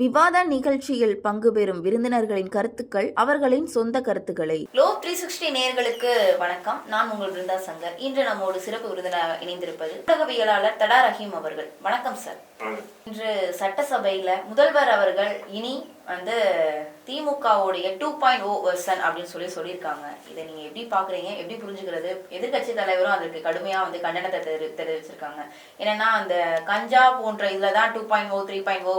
விவாத நிகழ்ச்சியில் பங்கு பெறும் விருந்தினர்களின் கருத்துக்கள் அவர்களின் சொந்த கருத்துக்களை. லோ த்ரீ சிக்ஸ்டி நேயர்களுக்கு வணக்கம். நான் உங்கள் பிருந்தா சங்கர். இன்று நம்மோடு சிறப்பு விருந்தினர் இணைந்திருப்பது ஊடகவியலாளர் தடா ரஹீம் அவர்கள். வணக்கம் சார். இன்று சட்டசபையில முதல்வர் அவர்கள் இனி வந்து திமுகவுடைய டூ பாயிண்ட் ஓ வெர்சன் அப்படின்னு சொல்லி சொல்லியிருக்காங்க. இதை நீங்கள் எப்படி பார்க்குறீங்க? எப்படி புரிஞ்சுக்கிறது? எதிர்க்கட்சி தலைவரும் அதற்கு கடுமையாக வந்து கண்டனத்தை தெரி தெரிவிச்சிருக்காங்க. ஏன்னா அந்த கஞ்சா போன்ற இதில் தான் two point O three point O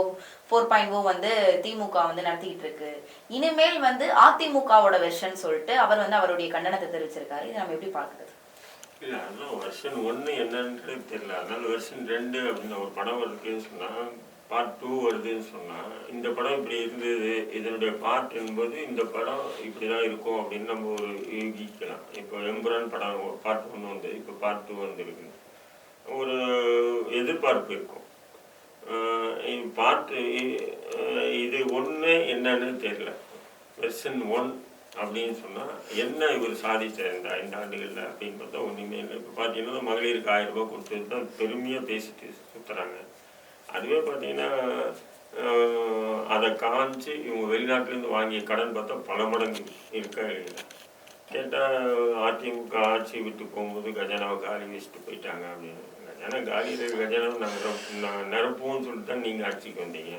four point O வந்து திமுக வந்து நடத்திக்கிட்டு இருக்கு. இனிமேல் வந்து அதிமுகவோட வெர்ஷன் சொல்லிட்டு அவர் வந்து அவருடைய கண்டனத்தை தெரிவிச்சிருக்காரு. இதை நம்ம எப்படி பார்க்கறது? இல்ல அதான் வருஷன் ஒன்று என்னன்றது தெரியல அதனால வருஷன் ரெண்டு அப்படின்னு ஒரு படம் வருதுன்னு சொன்னா பார்ட் டூ வருதுன்னு சொன்னால் இந்த படம் இப்படி இருந்தது இதனுடைய பார்ட் என்பது இந்த படம் இப்படி தான் இருக்கும் அப்படின்னு நம்ம ஒரு யூகிக்கலாம். இப்போ எம்புரான் படம் பார்ட் ஒன்று வந்து இப்போ பார்ட் டூ வந்துருக்கு. ஒரு எதிர்பார்ப்பு இருக்கும். பார்ட் இது ஒன்று என்னன்னு தெரியல. வெர்ஷன் ஒன் அப்படின்னு சொன்னால் என்ன இவர் சாதிச்சிருந்தா இந்த ஐந்து அப்படின்னு பார்த்தா ஒன்றுமே இல்லை. இப்போ பார்த்தீங்கன்னா மகளிருக்கு ஆயிரம் ரூபாய் கொடுத்தது தான் பெருமையாக பேசிட்டு சுற்றுறாங்க அதுவே பார்த்தீங்கன்னா அதை காமிச்சு இவங்க வெளிநாட்டிலேருந்து வாங்கிய கடன் பார்த்தா பல மடங்கு இருக்கா இல்லையா? கேட்டால் அதிமுக ஆட்சி விட்டு போகும்போது கஜானாவை காலி வச்சுட்டு போயிட்டாங்க அப்படின்னு. கஜானா காலியில் கஜானாவை நாங்கள் நிரப்புவோம்னு சொல்லிட்டு தான் நீங்கள் ஆட்சிக்கு வந்தீங்க.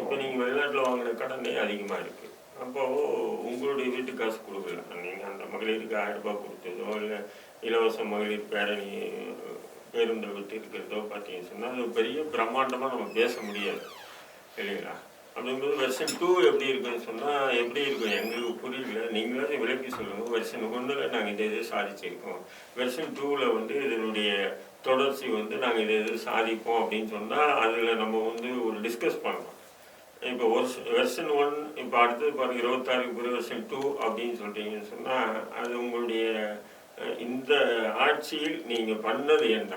இப்போ நீங்கள் வெளிநாட்டில் வாங்கின கடனே அதிகமாக இருக்குது அப்போது உங்களுடைய வீட்டு காசு கொடுக்கல. நீங்கள் அந்த மகளிருக்கு ஆயிரம் ரூபாய் கொடுத்ததோ இல்லை இலவச மகளிர் பேரணி பேருந்தை பற்றி இருக்கிறதோ பார்த்தீங்கன்னு சொன்னால் அது பெரிய பிரம்மாண்டமாக நம்ம பேச முடியாது. இல்லைங்களா அப்படிங்கும்போது வெர்ஷன் டூ எப்படி இருக்குன்னு சொன்னால் எப்படி இருக்கும் எங்களுக்கு புரியல. நீங்களாவது விளக்கி சொல்லுங்கள் வெர்ஷன் ஒன்றில் நாங்கள் இதை இது சாதிச்சிருக்கோம். வெர்ஷன் டூவில் வந்து இதனுடைய தொடர்ச்சி வந்து நாங்கள் இதை இது சாதிப்போம் அப்படின்னு சொன்னால் அதில் நம்ம வந்து ஒரு டிஸ்கஸ் பண்ணலாம். இப்போ ஒரு வெர்ஷன் ஒன் இப்போ அடுத்தது பாருங்கள் இருபத்தாறுக்கு பிறகு வெர்ஷன் டூ அப்படின்னு சொல்றீங்கன்னு சொன்னால் அது உங்களுடைய இந்த ஆட்சியில் நீங்கள் பண்ணது என்ன?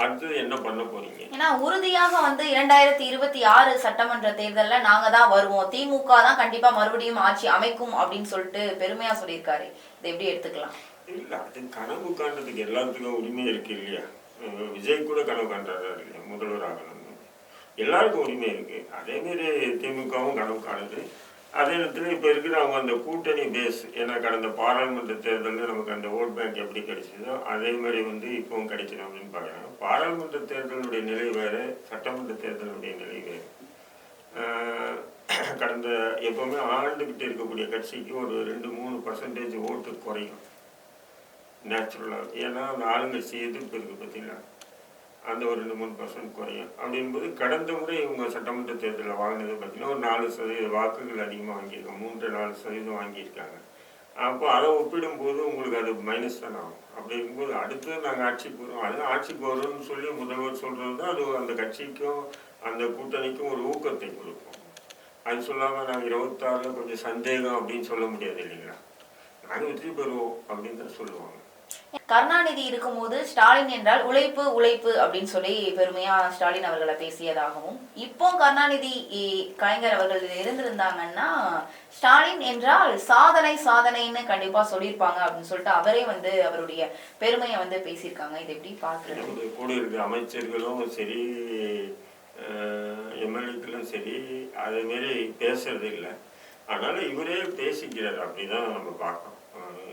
அடுத்தது என்ன பண்ண போறீங்க? ஏன்னா உறுதியாக வந்து இரண்டாயிரத்தி இருபத்தி ஆறு சட்டமன்ற தேர்தல்ல நாங்க தான் வருவோம். திமுக தான் கண்டிப்பா மறுபடியும் ஆட்சி அமைக்கும் அப்படின்னு சொல்லிட்டு பெருமையா சொல்லியிருக்காரு. இதை எப்படி எடுத்துக்கலாம்? இல்லை அது கனவு காண்றதுக்கு எல்லாத்துக்கும் உரிமை இருக்கு இல்லையா? விஜய் கூட கனவு காண்றாரு இல்லையா? முதல்வர் ஆகணும்னு எல்லாருக்கும் உரிமை இருக்கு. அதே மாதிரி திமுகவும் கனவு காணுது. அதே நேரத்தில் இப்போ இருக்கிற அவங்க அந்த கூட்டணி பேஸ் ஏன்னா கடந்த பாராளுமன்ற தேர்தலில் நமக்கு அந்த ஓட் பேங்க் எப்படி கிடைச்சதோ அதே மாதிரி வந்து இப்போவும் கிடைச்சிடும் அப்படின்னு பார்க்குறாங்க. பாராளுமன்ற தேர்தலுடைய நிலை வேறு சட்டமன்ற தேர்தலுடைய நிலை வேறு. கடந்த எப்போவுமே ஆழ்ந்துக்கிட்டு இருக்கக்கூடிய கட்சிக்கு ஒரு ரெண்டு மூணு பர்சன்டேஜ் ஓட்டு குறையும். நேச்சுரலாக ஏன்னா அந்த ஆளுங்கட்சி எதிர்ப்பு இருக்குது பார்த்தீங்களா? அந்த ஒரு ரெண்டு மூணு பர்சன்ட் குறையும். அப்படிங்கும்போது கடந்த முறை இவங்க சட்டமன்ற தேர்தலில் வாங்கினது பார்த்தீங்கன்னா ஒரு நாலு சதவீத வாக்குகள் அதிகமாக வாங்கியிருக்காங்க. மூன்று நாலு சதவீதம் வாங்கியிருக்காங்க. அப்போ அதை ஒப்பிடும்போது உங்களுக்கு அது மைனஸ் தானே ஆகும். அப்படி இருக்கும்போது அடுத்து நாங்கள் ஆட்சிக்கு வரோம் அது ஆட்சிக்கு வரோம்னு சொல்லி முதல்வர் சொல்கிறது தான் அது அந்த கட்சிக்கும் அந்த கூட்டணிக்கும் ஒரு ஊக்கத்தை கொடுக்கும். அது சொல்லாமல் நாங்கள் இருபத்தாறு கொஞ்சம் சந்தேகம் அப்படின்னு சொல்ல முடியாது இல்லைங்களா? நாங்கள் வெற்றி பெறுவோம் அப்படின்னு தான் சொல்லுவாங்க. கருணாநிதி இருக்கும்போது ஸ்டாலின் என்றால் உழைப்பு உழைப்பு அப்படின்னு சொல்லி பெருமையா ஸ்டாலின் அவர்களை பேசியதாகவும் இப்போ கருணாநிதி கலைஞர் அவர்கள் இருந்திருந்தாங்கன்னா ஸ்டாலின் என்றால் சாதனை சாதனைன்னு கண்டிப்பா சொல்லியிருப்பாங்க அப்படின்னு சொல்லிட்டு அவரே வந்து அவருடைய பெருமையை வந்து பேசியிருக்காங்க. இதை எப்படி பார்க்கறது? கூட இருக்கு அமைச்சர்களும் சரி எம்எல்ஏக்களும் சரி அதேமாரி பேசுறது இல்லை. ஆனாலும் இவரே பேசிக்கிறார் அப்படிதான் நம்ம பார்க்கணும்.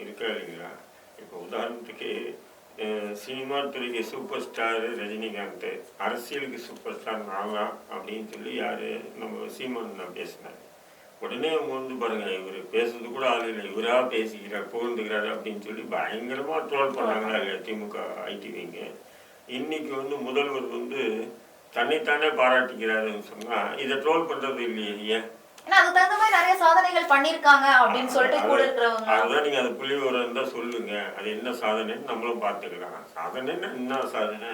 இருக்கா இல்லைங்களா? இப்போ உதாரணத்துக்கு சினிமா துறைக்கு சூப்பர் ஸ்டார் ரஜினிகாந்த். அரசியலுக்கு சூப்பர் ஸ்டார் நான் அப்படின்னு சொல்லி யாரு நம்ம சீமான் நான் பேசினார். உடனே அவங்க வந்து பாருங்க இவர் பேசுறது கூட ஆள் இல்லை. இவரா பேசிக்கிறார் புகழ்ந்துக்கிறாரு அப்படின்னு சொல்லி பயங்கரமா ட்ரோல் பண்ணாங்களா இல்லையா திமுக ஐடி விங்க. இன்னைக்கு வந்து முதல்வர் வந்து தன்னைத்தானே பாராட்டிக்கிறாருன்னு சொன்னா இதை ட்ரோல் பண்றது இல்லையே ஏன் ஏன்னா அதுக்கு தகுந்த மாதிரி நிறைய சாதனைகள் பண்ணிருக்காங்க அப்படின்னு சொல்லிட்டு கூட இருக்கிறவங்க. அதுதான் நீங்க அது புள்ளி விவரம் தான் சொல்லுங்க. அது என்ன சாதனைன்னு நம்மளும் பார்த்துக்கலாம். சாதனைன்னா என்ன சாதனை?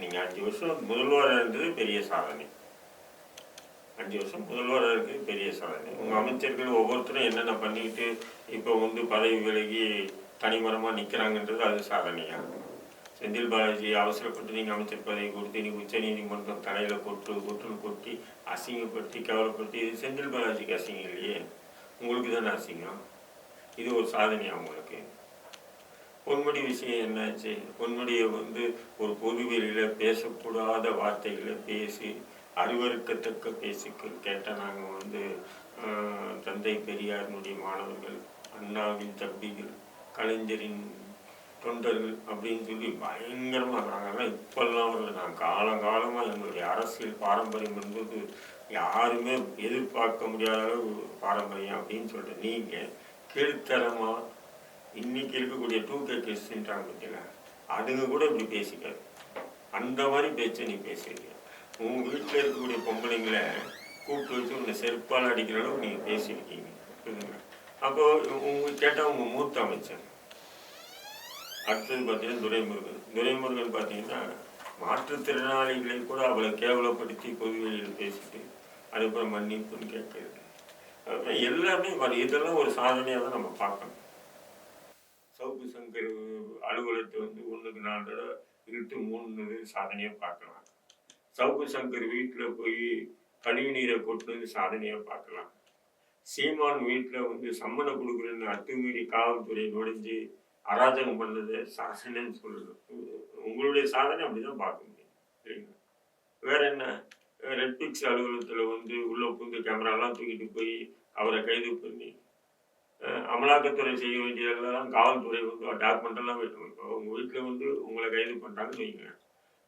நீங்க அஞ்சு வருஷம் முதல்வராக இருந்தது பெரிய சாதனை. அஞ்சு வருஷம் முதல்வராக இருக்கு பெரிய சாதனை. உங்க அமைச்சர்கள் ஒவ்வொருத்தரும் என்னென்ன பண்ணிக்கிட்டு இப்போ வந்து பதவி விலகி தனிமரமா நிக்கிறாங்கன்றது அது சாதனையா? செந்தில் பாலாஜி அவசரப்பட்டு நீங்கள் அமைச்சிருப்பதை கொடுத்து நீ உச்ச நீதிமன்றம் தலையில் கொட்டு கொட்டுன்னு கொட்டி அசிங்கப்படுத்தி கவலைப்படுத்தி இது செந்தில் பாலாஜிக்கு அசிங்கம் இல்லையே? உங்களுக்கு தானே அசிங்கம்? இது ஒரு சாதனையா உங்களுக்கு? பொன்முடி விஷயம் என்னாச்சு? பொன்முடியை வந்து ஒரு பொதுவெளியில் பேசக்கூடாத வார்த்தைகளை பேசி அருவருக்கத்தக்க பேசிக்கள் கேட்டால் நாங்கள் வந்து தந்தை பெரியாரினுடைய மாணவர்கள் அண்ணாவின் தம்பிகள் கலைஞரின் தொண்டர்கள் அப்படின்னு சொல்லி பயங்கரமாக நாங்கள்லாம் இப்பெல்லாம் வரல நான் காலங்காலமாக எங்களுடைய அரசியல் பாரம்பரியம் என்பது யாருமே எதிர்பார்க்க முடியாத அளவு பாரம்பரியம் அப்படின்னு சொல்லிட்டு நீங்கள் கீழ்த்தரமாக இன்னைக்கு இருக்கக்கூடிய டூ கே கிறிஸ்டின்றாங்க பார்த்தீங்களா அதுங்க கூட இப்படி பேசிக்க. அந்த மாதிரி பேச்சை நீ பேசுறீங்க. உங்கள் வீட்டில் இருக்கக்கூடிய பொம்பளைங்களை கூப்பிட்டு வச்சு உன்னை செருப்பால் அடிக்கிற அளவு நீங்கள் பேசியிருக்கீங்க. புரியுதுங்களா? அப்போது உங்க கேட்டால் உங்கள் மூத்த அமைச்சர். அடுத்தது பார்த்தீங்கன்னா துரைமுருகன். துரைமுருகன் பார்த்தீங்கன்னா மாற்றுத்திறனாளிகளை கூட அவளை கேவலப்படுத்தி பொதுவெளியில் பேசிட்டு அதுக்கப்புறம் மன்னிப்புன்னு கேட்கறது அப்புறம் எல்லாமே இதெல்லாம் ஒரு சாதனையாக தான் நம்ம பார்க்கணும். சவுக்கு சங்கர் அலுவலகத்தை வந்து ஒன்றுக்கு நாலு தடவை இருட்டு மூணு சாதனையாக பார்க்கலாம். சவுக்கு சங்கர் வீட்டில் போய் கழிவு நீரை கொட்டுனது சாதனையாக பார்க்கலாம். சீமான் வீட்டில் வந்து சம்மனை கொடுக்குறேன்னு அத்துமீறி காவல்துறை நுழைஞ்சு அராஜகம் பண்ணது சாதனைன்னு சொல்றது. உங்களுடைய சாதனை அப்படிதான் பார்க்க முடியும். சரிங்களா? வேற என்ன? ரெட்பிக்ஸ் அலுவலகத்தில் வந்து உள்ள புகுந்து கேமராலாம் தூக்கிட்டு போய் அவரை கைது பண்ணி அமலாக்கத்துறை செய்ய வேண்டியதெல்லாம் காவல்துறை வந்து டாக்குமெண்ட் எல்லாம் வைக்கணும் உங்கள் வீட்டில் வந்து உங்களை கைது பண்ணுறாங்கன்னு வைங்க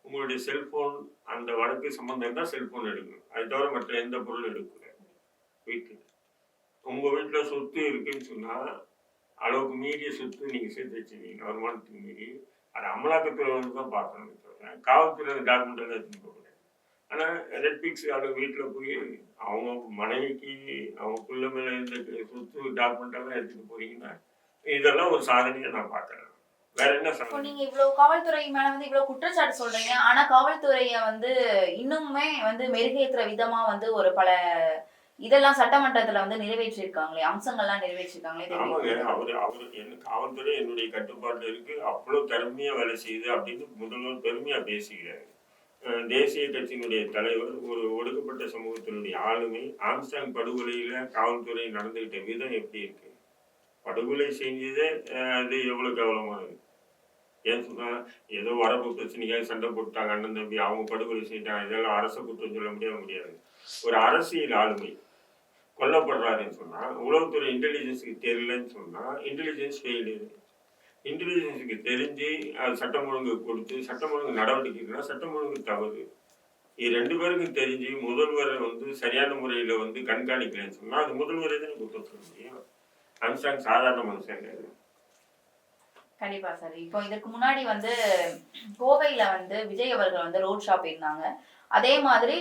உங்களுடைய செல்போன் அந்த வழக்கு சம்மந்தம் இருந்தால் செல்போன் எடுக்கணும் அது தவிர மற்ற எந்த பொருளும் எடுக்கக்கூடாது. வீட்டில் உங்கள் வீட்டில் சொத்து இருக்குன்னு சொன்னால் அளவுக்கு மீறிய சொத்து நீங்கள் சேர்த்து வச்சிருக்கீங்க. வருமானத்துக்கு மீறி. அது அமலாக்கத்துறை வந்து தான் பார்க்கணும். தவிர காவல்துறை டாக்குமெண்ட் எல்லாம் எடுத்துன்னு போகக்கூடாது ஆனால் ரெட்பிக்ஸ் அது வீட்டில் போய் அவங்க மனைவிக்கு அவங்க பிள்ளை மேலே இருந்த சொத்து டாக்குமெண்ட் எல்லாம் எடுத்துட்டு போறீங்கன்னா இதெல்லாம் ஒரு சாதனையை நான் பார்க்குறேன். வேற என்ன இப்போ நீங்க இவ்வளவு காவல்துறை மேல வந்து இவ்வளவு குற்றச்சாட்டு சொல்றீங்க. ஆனா காவல்துறைய வந்து இன்னுமே வந்து மெருகேத்துற விதமா வந்து ஒரு பல இதெல்லாம் சட்டமன்றத்துல வந்து நிறைவேற்றிருக்காங்களே அம்சங்கள்லாம் நிறைவேற்றிருக்காங்களே ஆமாங்க அவர் அவர் என்ன காவல்துறை என்னுடைய கட்டுப்பாட்டில் இருக்கு. அவ்வளோ திறமையா வேலை செய்யுது அப்படின்னு முதல்வர் பெருமையா பேசுகிறாரு. தேசிய கட்சியினுடைய தலைவர் ஒரு ஒடுக்கப்பட்ட சமூகத்தினுடைய ஆளுமை ஆம்ஸ்டாங் படுகொலையில காவல்துறை நடந்துகிட்ட விதம் எப்படி இருக்கு? படுகொலை செஞ்சதே அது அது எவ்வளவு இருக்கு ஏன் சொன்னா ஏதோ வரப்பு பிரச்சனைக்காக சண்டை போட்டாங்க அண்ணன் தம்பி அவங்க படுகொலை செஞ்சாங்க இதெல்லாம் அரச குற்றம் சொல்ல முடியாது முடியாது. ஒரு அரசியல் ஆளுமை. கொல்லப்படுறாருன்னு சொன்னா உளவுத்துறை இன்டெலிஜென்ஸுக்கு தெரியலன்னு சொன்னா இன்டெலிஜென்ஸ் ஃபெயிலியர் இன்டெலிஜென்ஸுக்கு தெரிஞ்சு அது சட்டம் ஒழுங்கு கொடுத்து சட்டம் ஒழுங்கு நடவடிக்கைனா சட்டம் ஒழுங்கு தவறு. இது ரெண்டு பேருக்கும் தெரிஞ்சு முதல்வரை வந்து சரியான முறையில் வந்து கண்காணிக்கலன்னு சொன்னா அது முதல்வரை தானே குற்றம் சொல்ல முடியும். அம்சாங் சாதாரண மனுஷன் கிடையாது. கண்டிப்பா சார். இப்போ இதற்கு முன்னாடி வந்து கோவையில வந்து விஜய் அவர்கள் வந்து ரோட் ஷாப் இருந்தாங்க. அதே மாதிரி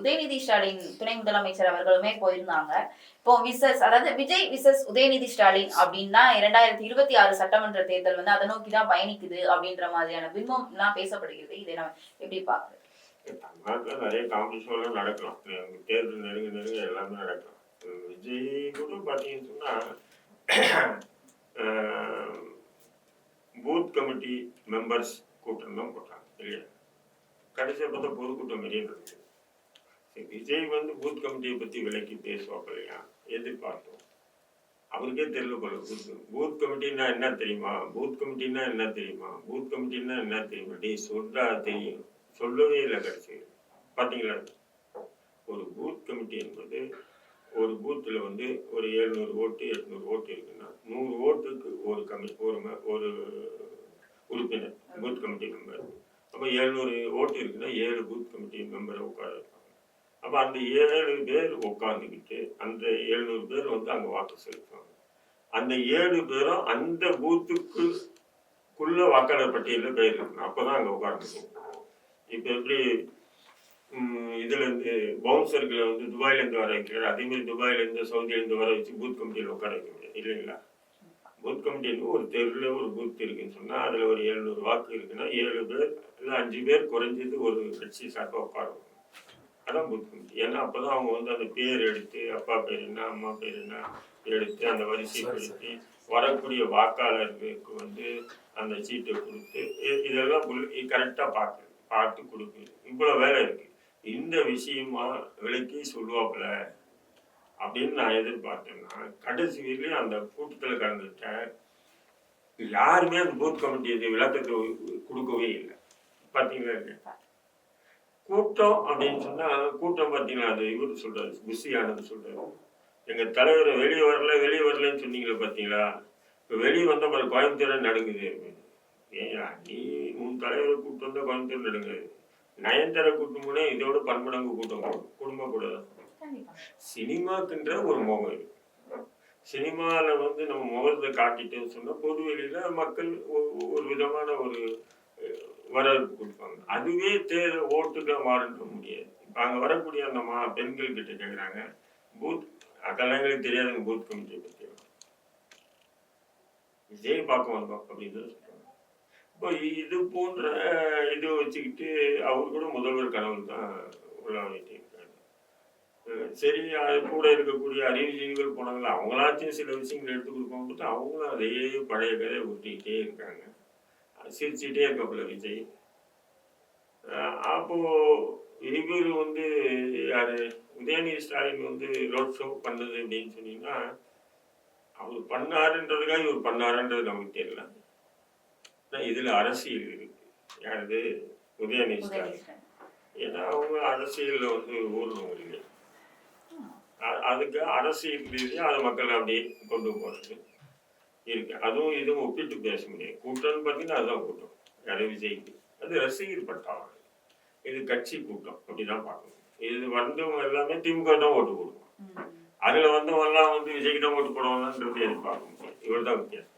உதயநிதி ஸ்டாலின் துணை முதலமைச்சர் அவர்களுமே போயிருந்தாங்க. இப்போ விசஸ் அதாவது விஜய் விசஸ் உதயநிதி ஸ்டாலின் அப்படின்னா இரண்டாயிரத்தி இருபத்தி ஆறு சட்டமன்ற தேர்தல் வந்து அதை நோக்கி தான் பயணிக்குது அப்படின்ற மாதிரியான பின்பம் எல்லாம் பேசப்படுகிறது. இதை நம்ம எப்படி பாக்குறது தமிழ்நாட்டில் நிறைய காம்படிஷன்லாம் நடக்கலாம். தேர்தல் நெருங்க நெருங்க எல்லாமே நடக்கலாம். விஜய் கூட பார்த்தீங்கன்னு சொன்னால் பூத் கமிட்டி மெம்பர்ஸ் கூட்டம் தான் போட்டாங்க இல்லையா? கடைசியாக பார்த்தா பொதுக்கூட்டம் மாதிரியே இருக்கு சரி, விஜய் வந்து பூத் கமிட்டியை பற்றி விலைக்கு பேசுவாங்க இல்லையா எதிர்பார்த்தோம். அவருக்கே தெரியல போல பூத் பூத் கமிட்டின்னா என்ன தெரியுமா? பூத் கமிட்டின்னா என்ன தெரியுமா? பூத் கமிட்டின்னா என்ன தெரியுமா? டே சொல்றா தெரியும். சொல்லவே இல்லை கடைசி. பார்த்தீங்களா? ஒரு பூத் கமிட்டி என்பது ஒரு பூத்தில் வந்து ஒரு எழுநூறு ஓட்டு எட்நூறு ஓட்டு இருக்குன்னா நூறு ஓட்டுக்கு ஒரு கமி ஒரு ஒரு உறுப்பினர் பூத் கமிட்டி மெம்பர். அப்போ எழுநூறு ஓட்டு இருக்குன்னா ஏழு பூத் கமிட்டி மெம்பரை உட்கார வைப்பாங்க. அப்போ அந்த ஏழு பேர் உட்காந்துக்கிட்டு அந்த எழுநூறு பேர் வந்து அங்கே வாக்கு செலுத்துவாங்க. அந்த ஏழு பேரும் அந்த பூத்துக்குள்ள வாக்காளர் பட்டியலில் பேர் இருக்கணும். அப்போ தான் அங்கே உட்காரணும் இப்போ எப்படி இதுலேருந்து பவுன்சர்களை வந்து துபாயிலேருந்து வர வைக்கிறார். அதே மாதிரி சவுதியிலேருந்து வர வச்சு பூத் கமிட்டியில் உட்கார வைக்க முடியாது. இல்லைங்களா? பூத் கமிட்டின்னு ஒரு தெருவில் ஒரு பூத் இருக்குன்னு சொன்னா அதுல ஒரு எழுநூறு வாக்கு இருக்குன்னா ஏழு பேர் இல்லை அஞ்சு பேர் குறைஞ்சது ஒரு கட்சி சார்பாக உட்காருவாங்க அதான் பூத் கமிட்டி. ஏன்னா அப்பதான் அவங்க வந்து அந்த பேர் எடுத்து அப்பா பேர் என்ன அம்மா பேர் என்ன எடுத்து அந்த வரிசைப்படுத்தி வரக்கூடிய வாக்காளர்களுக்கு வந்து அந்த சீட்டை கொடுத்து இதெல்லாம் கரெக்டாக பார்த்து பார்த்து கொடுக்குது இவ்வளோ வேலை இருக்கு. இந்த விஷயமா விளக்கி சொல்லுவாப்புல அப்படின்னு நான் எதிர்பார்த்தேன்னா கடைசி வீட்லேயும் அந்த கூட்டத்தில் கலந்துட்டேன் யாருமே அந்த பூத் கமிட்டி விளக்கத்தை கொடுக்கவே இல்லை. பார்த்தீங்களா கூட்டம் அப்படின்னு சொன்னால் கூட்டம் பார்த்தீங்கன்னா அது இவர் சொல்றாரு புஷியானது சொல்றாரு. எங்க தலைவர் வெளியே வரல வெளியே வரலன்னு சொன்னீங்களே பார்த்தீங்களா இப்போ வெளியே வந்த பிறகு கோயம்புத்தூரே நடுங்குது ஏன் நீ உன் தலைவரை கூப்பிட்டு வந்தால் கோயம்புத்தூர் நடுங்குது நயன்தர கூட்டம் கூட இதோட பன்மடங்கு கூட்டம் குடும்ப கூட சினிமாக்குன்ற ஒரு முகம் சினிமால சினிமாவில் வந்து நம்ம முகத்தை காட்டிட்டோம்னு சொன்னால் பொதுவெளியில மக்கள் ஒ- ஒரு விதமான ஒரு வரவேற்பு கொடுப்பாங்க. அதுவே தே ஓட்டுக்க மாறிட முடியாது. இப்போ அங்கே வரக்கூடிய அந்த மா பெண்கள் கிட்ட கேட்குறாங்க பூத் அதெல்லாம் எங்களுக்கு தெரியாதுங்க பூத் கமிட்டியை பற்றி விஜய் பார்க்க வந்தோம் அப்படின்னு தான் சொல்றாங்க. இப்போ இது போன்ற இதை வச்சுக்கிட்டு அவர் கூட முதல்வர் கனவு தான் உலாவிட்டு சரி அது கூட இருக்கக்கூடிய அறிவுஜீவிகள் போனாங்களா அவங்களாச்சும் சில விஷயங்கள் எடுத்து கொடுக்கும்போது அவங்களும் அதே பழைய கதையை ஊட்டிக்கிட்டே இருக்காங்க. சிரிச்சுட்டே இருக்காப்புல விஜய். அப்போ இவர் வந்து யாரு? உதயநிதி ஸ்டாலின் வந்து ரோட் ஷோ பண்ணது அப்படின்னு சொன்னீங்கன்னா அவர் பண்ணாருன்றதுக்காக இவர் பண்ணாருன்றது நமக்கு தெரியல. இதுல அரசியல் இருக்கு. யாரு உதயநிதி ஸ்டாலின். ஏன்னா அவங்க அரசியல்ல வந்து ஊர்வலம் இல்லை. அதுக்கு அரசியல் ரீதியாக அதை மக்கள் அப்படியே கொண்டு போறது. இருக்கு. அதுவும் இதுவும் ஒப்பிட்டு பேச முடியாது. கூட்டம்னு பார்த்தீங்கன்னா அதுதான் கூட்டம். யாரு விஜய்க்கு. அது ரசிகர் பட்டாளம். இது கட்சி கூட்டம். அப்படிதான் பார்க்கணும். இது வந்தவங்க எல்லாமே திமுக தான் ஓட்டு போடுவோம். அதுல வந்தவங்க எல்லாம் வந்து விஜய்க்கு தான் ஓட்டு போடுவாங்கன்றது எதிர்பார்க்க முடியாது. இவர் தான் வித்தியாசம்.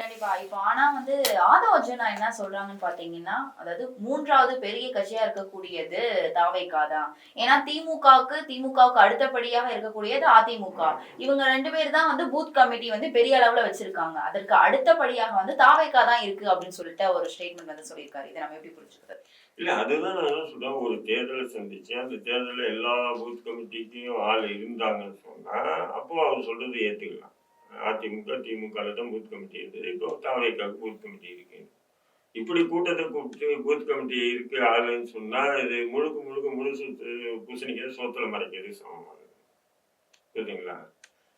கண்டிப்பா. இப்போ ஆனா வந்து ஆதவ அர்ஜுனா என்ன சொல்றாங்கன்னு பாத்தீங்கன்னா அதாவது மூன்றாவது பெரிய கட்சியா இருக்கக்கூடியது தாவைக்கா தான். ஏன்னா திமுகவுக்கு திமுகவுக்கு அடுத்தபடியாக இருக்கக்கூடியது அதிமுக. இவங்க ரெண்டு பேர் தான் வந்து பூத் கமிட்டி வந்து பெரிய அளவுல வச்சிருக்காங்க. அதற்கு அடுத்தபடியாக வந்து தாவைக்கா தான் இருக்கு அப்படின்னு சொல்லிட்டு ஒரு ஸ்டேட்மெண்ட் வந்து சொல்லியிருக்காரு. இதை நம்ம எப்படி புரிஞ்சுக்கிறது? இல்ல அதுதான் நான் சொல்றேன். ஒரு தேர்தலை சந்திச்சு அந்த தேர்தலில் எல்லா பூத் கமிட்டிக்கும் ஆள் இருந்தாங்கன்னு சொன்னா அப்போ அவர் சொல்றது ஏத்துக்கலாம். அதிமுக திமுகவில் தான் பூத் கமிட்டி இருந்தது இப்போ தாவேக்காவுக்கு பூத் கமிட்டி இருக்கு. இப்படி கூட்டத்தை கூப்பிட்டு பூத் கமிட்டி இருக்கு ஆளுன்னு சொன்னா இது முழுக்க முழுக்க முழுசு பூசணிக்கிற சோத்துல மறைக்கிறது சமமானது புரியுதுங்களா?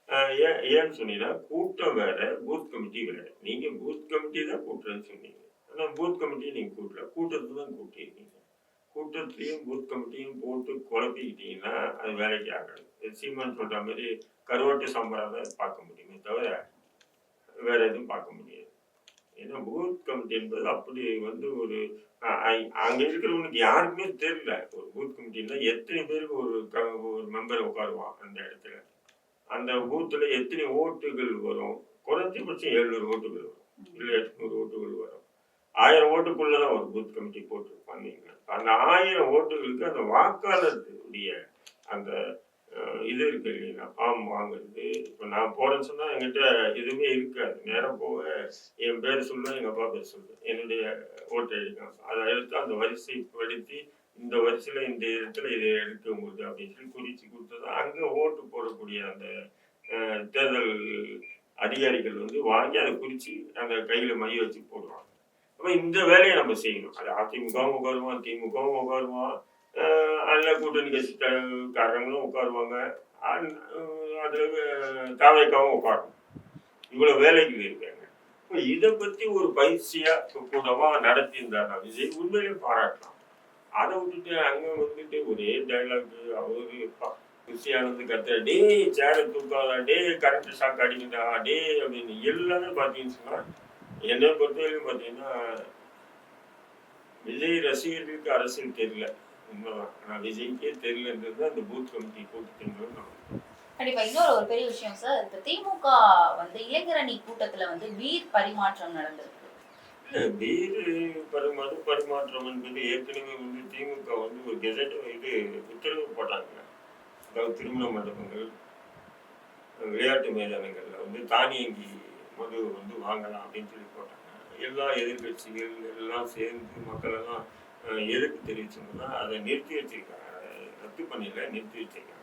ஆஹ் ஏன் ஏன்னு சொன்னீங்கன்னா கூட்டம் வேற பூத் கமிட்டி வேற. நீங்க பூத் கமிட்டி தான் கூட்டுறேன்னு சொன்னீங்க. ஆனால் பூத் கமிட்டியை நீங்க கூட்டல. கூட்டத்தை தான் கூட்டியிருக்கீங்க. கூட்டத்திலையும் பூத் கமிட்டியும் போட்டு குழப்பிக்கிட்டீங்கன்னா அது வேலைக்கு ஆகாது. சீமான் சொல்ற மாதிரி கருவாட்டு சாம்பாராக தான் பார்க்க முடியுமே தவிர வேற எதுவும் பார்க்க முடியாது. ஏன்னா பூத் கமிட்டி என்பது அப்படி வந்து ஒரு அ- அங்க இருக்கிறவனுக்கு யாருக்குமே தெரியல. ஒரு பூத் கமிட்டின்னா எத்தனை பேருக்கு ஒரு க- ஒரு மெம்பர் உட்காருவான் அந்த இடத்துல. அந்த பூத்துல எத்தனை ஓட்டுகள் வரும்? குறைஞ்சபட்சம் எழுநூறு ஓட்டுகள் வரும். இல்லை எட்நூறு ஓட்டுகள் வரும். ஆயிரம் ஓட்டுக்குள்ளதான் ஒரு பூத் கமிட்டி போட்டிருப்பாங்க. அந்த ஆயிரம் ஓட்டுகளுக்கு அந்த வாக்காளருடைய அந்த இது இருக்கு இல்லைங்களா ஃபார்ம் வாங்குறது. இப்போ நான் போறேன்னு சொன்னா என்கிட்ட எதுவுமே இருக்காது. நேரம் போக என் பேர் சொல்லுவேன் எங்க அப்பா பேர் சொல்லுவேன். என்னுடைய ஓட்டு எழுதிக்கலாம் அதை எடுத்து அந்த வரிசை படுத்தி இந்த வரிசையில இந்த இடத்துல இதை எடுக்க முடியுது அப்படின்னு சொல்லி குறிச்சு கொடுத்தது. அங்க ஓட்டு போடக்கூடிய அந்த தேர்தல் அதிகாரிகள் வந்து வாங்கி அதை குறிச்சு அந்த கையில மைய வச்சு போடுவாங்க. அப்போ இந்த வேலையை நம்ம செய்யணும். அது அதிமுகவும் உட்காருவோம் திமுகவும் உட்காருவான் அஹ் கூட்டணி கட்சி காரங்களும் உட்காருவாங்க. அதில் தாவைக்காவும் அஹ் தாவேக்காவும் உட்காரும் இவ்வளவு வேலைகள் இருக்காங்க இப்போ இதை பத்தி ஒரு பயிற்சியா கூடமாக நடத்தியிருந்தார் விஜய்? உண்மையிலே பாராட்டலாம். அதை விட்டுட்டு அங்கே வந்துட்டு ஒரே டைலாக் அவரு பா- கிறிஸ்டியானந்து கத்துற டே சேரை தூக்காதா டே கரண்ட் ஷாக் அடிக்குதா டே அப்படின்னு எல்லாமே பார்த்தீங்கன்னு சொன்னா என்னை பொறுத்தவரைக்கும் பார்த்தீங்கன்னா விஜய் ரசிகர்களுக்கு அரசியல் தெரியல. உண்மைதான். ஆனால் விஜய்க்கே தெரியலன்றது அந்த பூத் கமிட்டி கூட்டத்தின் கண்டிப்பா. இன்னொரு ஒரு பெரிய விஷயம் சார் இந்த திமுக வந்து இளைஞரணி கூட்டத்துல வந்து வீர் பரிமாற்றம் நடந்திருக்கு. வீடு பரிமாறு பரிமாற்றம் என்பது ஏற்கனவே வந்து திமுக வந்து ஒரு கெசட் இது உத்தரவு போட்டாங்க. அதாவது திருமண மண்டபங்கள் விளையாட்டு மைதானங்கள்ல வந்து தானியங்கி மது வந்து வாங்கலாம் அப்படின்னு சொல்லி போட்டாங்க. எல்லா எதிர்கட்சிகள் எல்லாம் சேர்ந்து மக்களெல்லாம் எதிர்ப்பு தெரிவிச்சோம்னா அதை நிறுத்தி வச்சிருக்காங்க. ரத்து பண்ணல நிறுத்தி வச்சிருக்காங்க.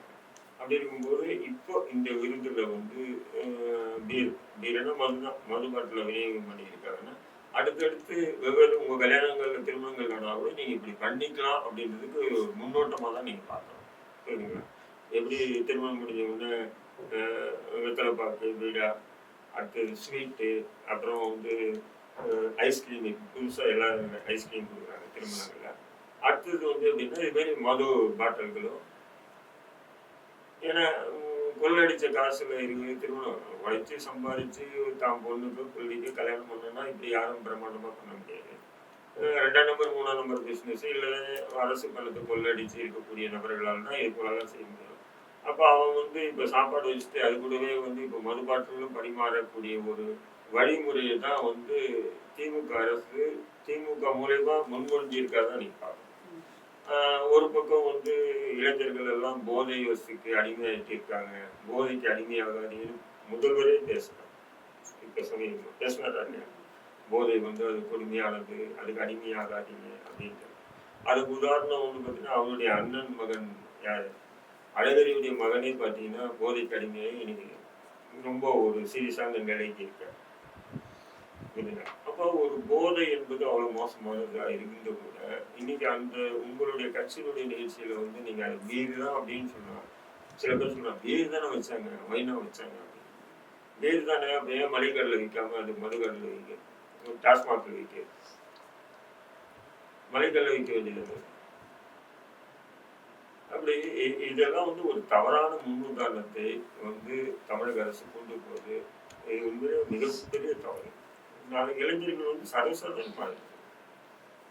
அப்படி இருக்கும்போது இப்போ இந்த விருந்தில் வந்து பீர் பீர்னா மது தான் மது பாட்டில் விநியோகம் பண்ணியிருக்காங்கன்னா அடுத்தடுத்து வெவ்வேறு உங்கள் கல்யாணங்களில் திருமணங்கள் நடந்தாலும் நீங்கள் இப்படி பண்ணிக்கலாம் அப்படின்றதுக்கு ஒரு தான் நீங்கள் பார்க்கணும். சரிங்களா எப்படி திருமணம் முடிஞ்ச உடனே வெத்தலை பாக்கு வீடாக அடுத்தது ஸ்வீட்டு அப்புறம் வந்து ஐஸ்கிரீம் புதுசாக எல்லாரும் ஐஸ்கிரீம் கொடுக்குறாங்க திருமணங்களில். அடுத்தது வந்து எப்படின்னா இதுமாரி மது பாட்டில்களும் ஏன்னா கொள்ளடித்த கொள்ளடிச்ச காசுல இருக்கு திருமணம் உழைச்சி சம்பாதிச்சு தான் பொண்ணுக்கு பிள்ளைக்கு கல்யாணம் பண்ணணும்னா இப்படி யாரும் பிரம்மாண்டமாக பண்ண முடியாது. ரெண்டாம் நம்பர் மூணாம் நம்பர் பிஸ்னஸ் இல்லை அரசு பணத்தை கொள்ளடிச்சு இருக்கக்கூடிய நபர்களால் தான் இது போலலாம் செய்ய முடியும். அப்போ அவன் வந்து இப்போ சாப்பாடு வச்சுட்டு அது கூடவே வந்து இப்போ மறுபாட்டிலும் பரிமாறக்கூடிய ஒரு வழிமுறையை தான் வந்து திமுக அரசு திமுக மூலயமா முன்மொழிஞ்சிருக்காதான் நீ பார்க்கணும். ஒரு பக்கம் வந்து இளைஞர்கள் எல்லாம் போதை வசுக்கு அடிமையாயிட்டு இருக்காங்க. போதைக்கு அடிமையாகாதீங்கன்னு முதல்வரே பேசுறாங்க இப்போ சமீபம் பேசினாரா போதை வந்து அது கொடுமையானது அதுக்கு அடிமையாகாதீங்க அப்படின்ட்டு. அதுக்கு உதாரணம் வந்து பார்த்தீங்கன்னா அவருடைய அண்ணன் மகன் யார்? அழகரியுடைய மகனே பார்த்தீங்கன்னா போதை கடுமையாக இன்னைக்கு ரொம்ப ஒரு சீரியஸான நிலைக்கு இருக்கார் அப்போ ஒரு போதை என்பது அவ்வளோ மோசமானதா இருந்த கூட இன்னைக்கு அந்த உங்களுடைய கட்சியினுடைய நிகழ்ச்சியில வந்து நீங்க அது வீடு தான் அப்படின்னு சொன்னால் சில பேர் சொன்னால் வீடு தானே வச்சாங்க வைனா வச்சாங்க அப்படின்னு. தானே அப்படியே ஏன் மளிகைக்கடையில் விற்காம அது மதுக்கடையில் விற்க டாஸ்மாக்ல விற்க? மளிகைக்கடையில் விற்க வேண்டியது அப்படி இதெல்லாம் வந்து ஒரு தவறான முன்னுதாரணத்தை வந்து தமிழக அரசு கொண்டு போகுது இது உண்மையிலே மிகப்பெரிய தவறு. நாளைக்கு இளைஞர்கள் வந்து சர்வசாதாரண பாருங்க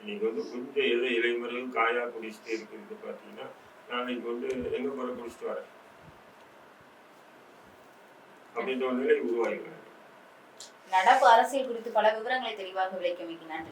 இன்னைக்கு வந்து கொஞ்சம் ஏதோ இளைமுறையும் காயா குடிச்சிட்டு இருக்கிறது பார்த்தீங்கன்னா நாளைக்கு வந்து எங்க போற குடிச்சிட்டு வரேன் அப்படின்ற ஒரு நிலை உருவாகிடுறாங்க நடப்பு அரசியல் குறித்து பல விவரங்களை தெளிவாக விளக்கமிக்கு நன்றி.